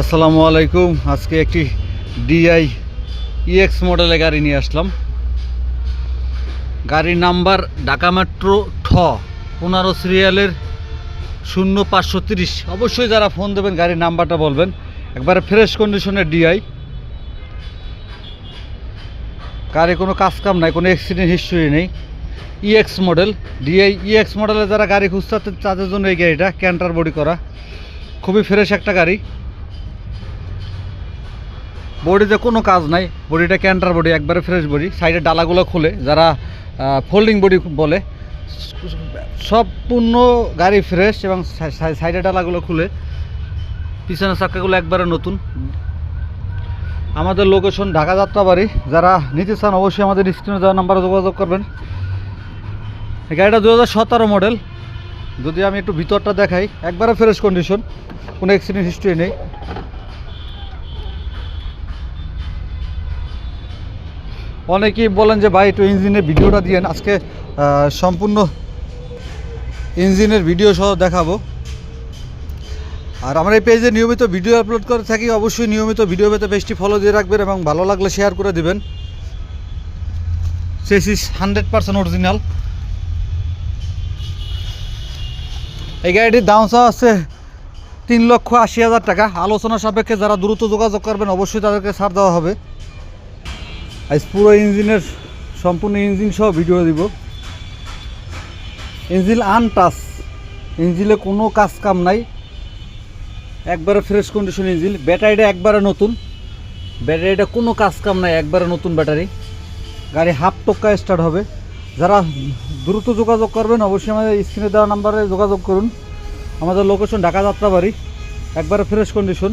আসসালামু আলাইকুম। আজকে একটি ডিআই ইএক্স মডেলের গাড়ি নিয়ে আসলাম। গাড়ির নাম্বার ঢাকা মেট্রো ঠ, পনেরো সিরিয়ালের শূন্য পাঁচশো তিরিশ। অবশ্যই যারা ফোন দেবেন, গাড়ির নাম্বারটা বলবেন। একবারে ফ্রেশ কন্ডিশনের ডিআই গাড়ি কোনো কাজ কাম নাই, কোনো অ্যাক্সিডেন্ট হিস্ট্রি নেই। ইএক্স মডেল ডিআই ইএক্স মডেলে যারা গাড়ি খুঁজতে তাদের জন্য এই গাড়িটা ক্যান্টার বডি করা। খুবই ফ্রেশ একটা গাড়ি। বডিতে কোনো কাজ নাই। বডিটা ক্যান্টার বডি একবারে ফ্রেশ বডি সাইডে ডালাগুলো খুলে, যারা ফোল্ডিং বডি বলে, সম্পূর্ণ গাড়ি ফ্রেশ এবং সাইডে ডালাগুলো খুলে, পিছনের চাক্কাগুলো একবারে নতুন। আমাদের লোকেশন ঢাকা যাত্রাবাড়ি। যারা নিতে চান অবশ্যই আমাদের স্ক্রিনে দেওয়া নাম্বারে যোগাযোগ করবেন। এই গাড়িটা দু হাজার সতেরো মডেল যদি আমি একটু ভিতরটা দেখাই, একবারে ফ্রেশ কন্ডিশন কোনো অ্যাক্সিডেন্ট হিস্ট্রি নেই। অনেকেই বলেন যে, ভাই, একটু ইঞ্জিনের ভিডিওটা দিয়েন। আজকে সম্পূর্ণ ইঞ্জিনের ভিডিও সহ দেখাবো। আর আমরা এই পেজে নিয়মিত ভিডিও আপলোড করে থাকি। অবশ্যই নিয়মিত ভিডিও পেতে পেজটি ফলো দিয়ে রাখবেন এবং ভালো লাগলে শেয়ার করে দিবেন। সেসিস হান্ড্রেড পার্সেন্ট অরিজিনাল এই গাড়িটির দাম চাওয়া আছে তিন লক্ষ আশি হাজার টাকা। আলোচনা সাপেক্ষে যারা দ্রুত যোগাযোগ করবেন, অবশ্যই তাদেরকে ছাড় দেওয়া হবে। আজ পুরো ইঞ্জিনের সম্পূর্ণ ইঞ্জিন সহ ভিডিও দিব। ইঞ্জিন আনটাচ ইঞ্জিনে কোনো কাজ কাম নাই। একবারে ফ্রেশ কন্ডিশন ইঞ্জিন। ব্যাটারিটা একবারে নতুন। ব্যাটারিটা কোনো কাজ কাম নাই, একবারে নতুন ব্যাটারি। গাড়ি হাফ টক্কা স্টার্ট হবে। যারা দ্রুত যোগাযোগ করবেন, অবশ্যই আমাদের স্ক্রিনে দেওয়া নাম্বারে যোগাযোগ করুন। আমাদের লোকেশন ঢাকা যাত্রাবাড়ি একবারে ফ্রেশ কন্ডিশন